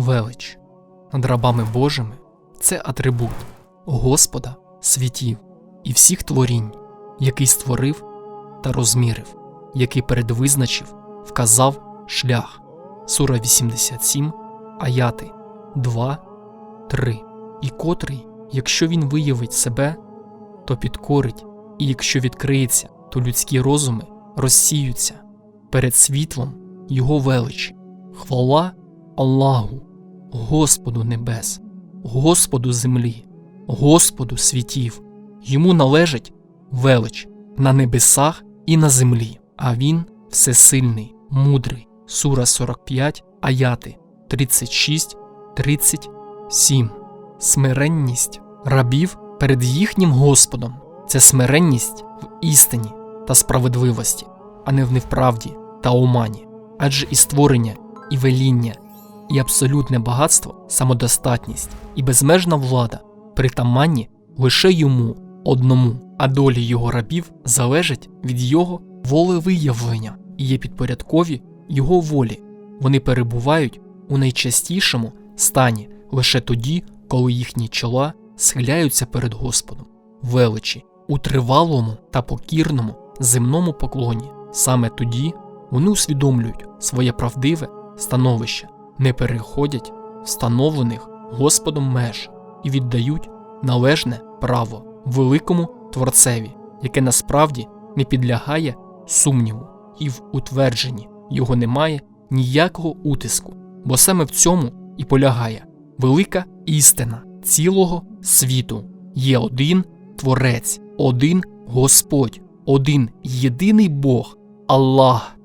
велич. Над рабами Божими це атрибут Господа світів і всіх творінь, який створив та розмірив, який передвизначив, вказав шлях. Сура 87, аяти 2, 3. І котрий, якщо він виявить себе, то підкорить, і якщо відкриється, то людські розуми розсіються перед світлом Його величі. Хвала Аллаху, Господу небес, Господу землі, Господу світів. Йому належить велич на небесах і на землі, а він всесильний, мудрий. Сура 45, аяти 36, 37. Смиренність рабів перед їхнім Господом це смиренність в істині та справедливості, а не в невправді та омані. Адже і створення, і веління, і абсолютне багатство, самодостатність і безмежна влада притаманні лише йому одному, а долі його рабів залежать від його волевиявлення і є підпорядкові його волі. Вони перебувають у найчастішому стані лише тоді, коли їхні чола схиляються перед Господом, величі, у тривалому та покірному земному поклоні. Саме тоді вони усвідомлюють своє правдиве становище, не переходять встановлених Господом меж і віддають належне право великому Творцеві, яке насправді не підлягає сумніву, і в утвердженні його немає ніякого утиску, бо саме в цьому і полягає велика істина цілого світу. Є один Творець, один Господь, один єдиний Бог, Аллах.